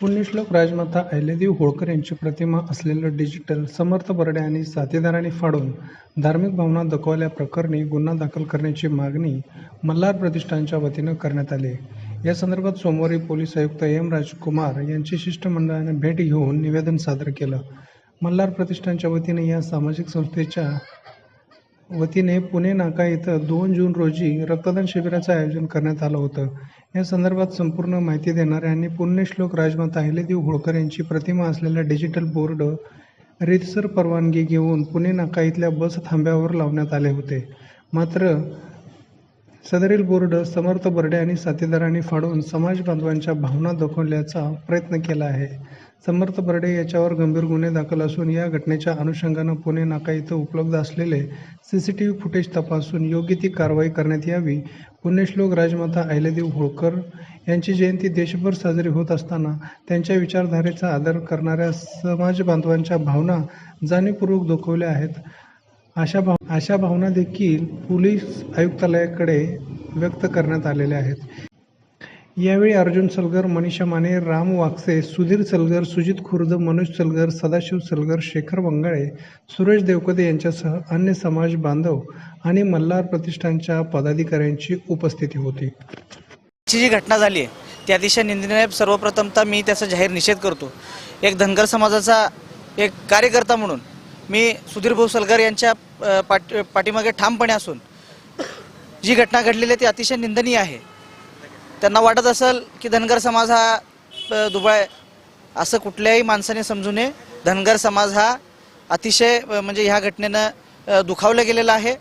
पुण्यश्लोक राजमाता अहिल्यादेवी होळकर यांची प्रतिमा असलेलं डिजिटल समर्थ बर्डे आणि साथीदारांनी फाडून धार्मिक भावना दुखावल्याप्रकरणी गुन्हा दाखल करण्याची मागणी मल्हार प्रतिष्ठानच्या वतीनं करण्यात आली. या संदर्भात सोमवारी पोलीस आयुक्त एम राजकुमार यांची शिष्टमंडळाने भेट घेऊन निवेदन सादर केलं. मल्हार प्रतिष्ठानच्या वतीने या सामाजिक संस्थेच्या वतीने पुणे नाका इथं दोन जून रोजी रक्तदान शिबिराचं आयोजन करण्यात आलं होतं. या संदर्भात संपूर्ण माहिती देणाऱ्यांनी पुण्यश्लोक राजमाता अहिल्यादेवी होळकर यांची प्रतिमा असलेला डिजिटल बोर्ड रीतसर परवानगी घेऊन पुणे नाका इथल्या बस थांब्यावर लावण्यात आले होते. मात्र सदरील बोर्ड समर्थ बर्डे आणि साथीदारांनी फाडून समाज बांधवांच्या भावना दुखवल्याचा प्रयत्न केला आहे. समर्थ बर्डे याच्यावर गंभीर गुन्हे दाखल असून या घटनेच्या अनुषंगानं पुणे नाका इथं उपलब्ध असलेले C C T V footage तपासून योग्य ती कारवाई करण्यात यावी. पुण्यश्लोक राजमाता अहिल्यादेव होळकर यांची जयंती देशभर साजरी होत असताना त्यांच्या विचारधारेचा आदर करणाऱ्या समाज बांधवांच्या भावना जाणीवपूर्वक दुखवल्या आहेत. अशा भाव अशा भावना देखील पोलीस आयुक्तालयाकडे व्यक्त करण्यात आलेल्या आहेत. यावेळी अर्जुन सलगर मनीषा माने राम वाक्से सुधीर सलगर सुजित खुर्द मनोज सलगर सदाशिव सलगर शेखर वंगाळे सुरेश देवकदे यांच्यासह अन्य समाज बांधव आणि मल्हार प्रतिष्ठानच्या पदाधिकाऱ्यांची उपस्थिती होती. जी घटना झाली आहे त्या अतिशय निंदनीय सर्वप्रथमतः मी त्याचा जाहीर निषेध करतो. एक धनगर समाजाचा एक कार्यकर्ता म्हणून मी सुधीर भाऊ सलगर यांच्या अ, पाठ पाठीमागे ठामपणे असून जी घटना घडलेली आहे ती अतिशय निंदनीय आहे. त्यांना वाटत असेल की धनगर समाज हा दुबळ दुबळा आहे. असं कुठल्याही माणसाने समजू नये. धनगर समाज हा अतिशय म्हणजे ह्या घटनेनं दुखावला गेलेला आहे.